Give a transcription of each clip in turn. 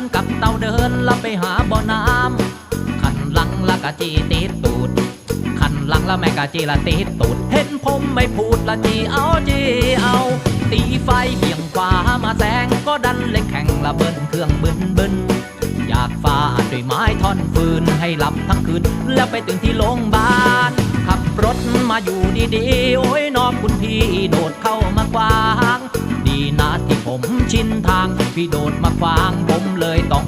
ือนกับเต่าเดินลับไปหาบ่อน้ำขันหลังละกะจีติดตูดขันหลังละแม่กะจีละติดตูดเห็นผมไม่พูดละจีเอาจีเอา ตีไฟเบี่ยงขวามาแซงก็ดันเล่นแข่งละเบิ้ลเครื่องบึนบึนอยากฟาดด้วยไม้ท่อนฟืนให้หลับทั้งคืน แล้วไปตื่นที่โรงพยาบาลขับรถมาอยู่ดีๆโอ้ยนอกคุณพี่ พี่โดดมาขวางผมเลยต้อง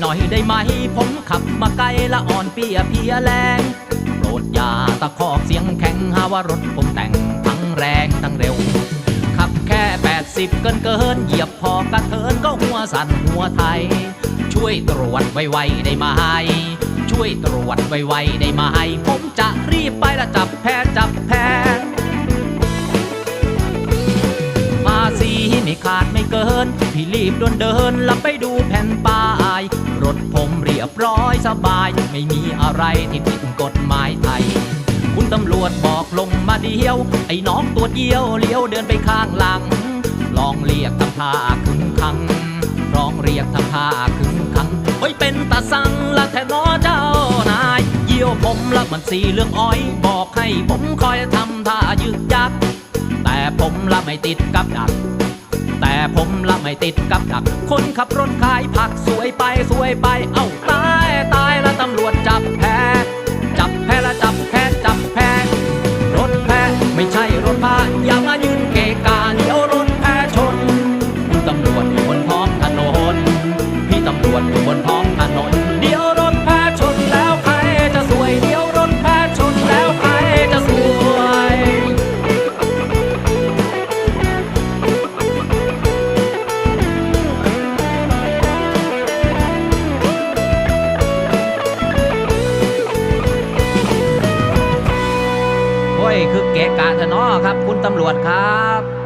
หน่อยได้ไหม ผมขับมาไกลละอ่อนเปียเพียแรง โปรดอย่าตะคอกเสียงแข็งหาว่ารถผมแต่งทั้งแรงทั้งเร็ว ขับแค่ 80 เกินเกินเหยียบพอกระเทินก็หัวสั่นหัวไทย ช่วยตรวจไวๆได้ไหมช่วยตรวจไวๆได้ไหมผมจะรีบไปละจับแพ้จับแพ้ พี่รีบดินเดินแล้วไปดูแผ่นป้าย รถผมเรียบร้อยสบาย ไม่มีอะไรที่ผิดกฎหมายไทย คุณตำรวจบอกลงมาเดียว ไอ้น้องตัวเดียวเลี้ยวเดินไปข้างหลัง ลองเรียกทำท่าคึงคังลองเรียกทำท่าคึงคังเฮ้ยเป็นตาสังละแท้น้อเจ้านาย เยี่ยวผมละมันสีเรื่องอ้อย บอกให้ผมคอยทำท่ายึกยักแต่ผมละไม่ติดกับดัก แต่ผมละไม่ติดกับดัก คนขับรถขายผักสวยไปสวยไป เอ้าตายตายแล้วตำรวจ ครับ คุณตำรวจครับ